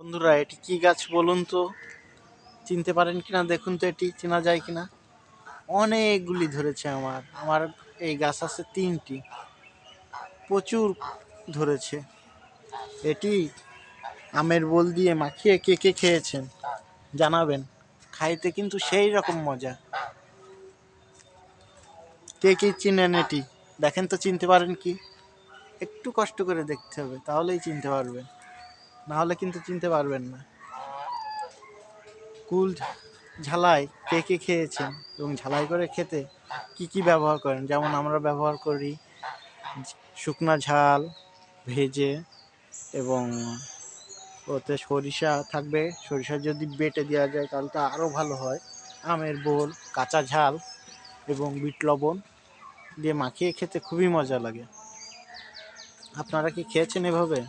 বন্ধুরা, এটি কি গাছ বলুন তো? চিনতে পারেন কিনা? দেখুন তো এটি, চেনা যায় কিনা? অনেকগুলি ধরেছে আমার। আমার এই গাছ আছে তিনটি। প্রচুর ধরেছে। এটি আমের বোল দিয়ে মাখিয়ে কে কে খেয়েছেন? জানাবেন। খাইতে কিন্তু সেই রকম মজা। কে কে চিনেন এটি? দেখেন তো, চিনতে পারেন কি? একটু কষ্ট করে দেখতে হবে, তাহলেই চিনতে পারবেন। না হলে কিন্তু চিনতে পারবেন না। কুল ঝালাই কে কে খেয়েছেন এবং ঝালাই করে খেতে কি কি ব্যবহার করেন? যেমন আমরা ব্যবহার করি শুকনা ঝাল, ভেজে এবং ওতে সরিষা থাকবে। সরিষা যদি বেটে দেওয়া যায় তাহলে তো আরও ভালো হয়। আমের বোল, কাঁচা ঝাল এবং বিট লবণ দিয়ে মাখিয়ে খেতে খুবই মজা লাগে। আপনারা কি খেয়েছেন এভাবে?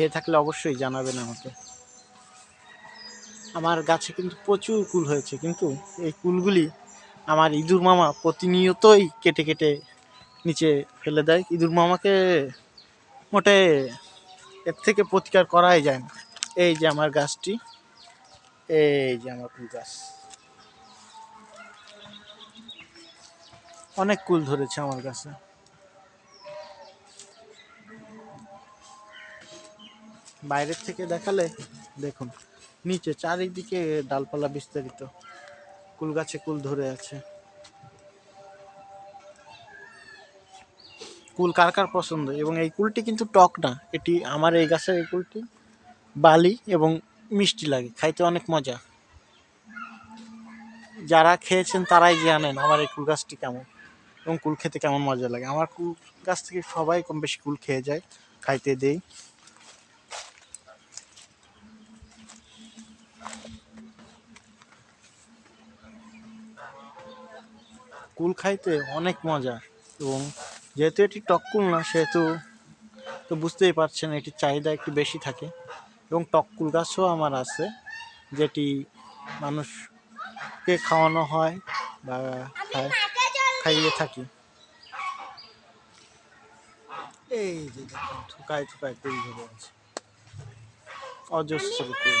খেয়ে থাকলে অবশ্যই জানাবেন আমাকে। আমার গাছে কিন্তু প্রচুর কুল হয়েছে, কিন্তু এই কুলগুলি আমার ইঁদুর মামা প্রতিনিয়তই কেটে কেটে নিচে ফেলে দেয়। ইঁদুর মামাকে মোটে এর থেকে প্রতিকার করাই যায় না। এই যে আমার গাছটি, এই যে আমার কুল গাছ। অনেক কুল ধরেছে আমার কাছে বাইরের থেকে দেখালে, দেখুন, নিচে চারিদিকে ডালপালা বিস্তারিত। কুল গাছে কুল ধরে আছে। কুল কার কার পছন্দ? এবং এই কুলটি কিন্তু টক না। এটি আমার এই গাছের এই কুলটি। বালি এবং মিষ্টি লাগে, খাইতে অনেক মজা। যারা খেয়েছেন তারাই জানেন আমার এই কুল গাছটি কেমন এবং কুল খেতে কেমন মজা লাগে। আমার কুল গাছ থেকে সবাই কম বেশি কুল খেয়ে যায়, খাইতে দেই। কুল খাইতে অনেক মজা এবং যেহেতু এটি টক কুল না, সেহেতু তো বুঝতেই পারছেন এটির চাহিদা একটু বেশি থাকে এবং টক কুল গাছও আমার আছে যেটি মানুষকে খাওয়ানো হয় বা খায়, খাইয়ে থাকি। এই যে থুকায় থুকায় কুল ধরে আছে। অজস্র কুল।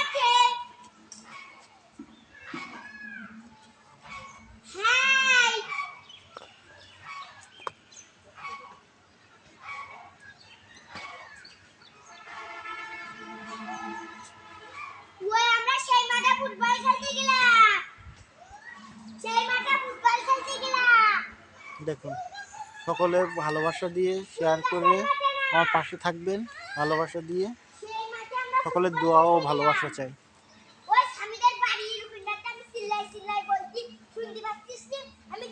দেখুন সকলে ভালোবাসা দিয়ে শেয়ার করে আমার পাশে থাকবেন, ভালোবাসা দিয়ে। সকলের দোয়া ও ভালোবাসা চাই। আমি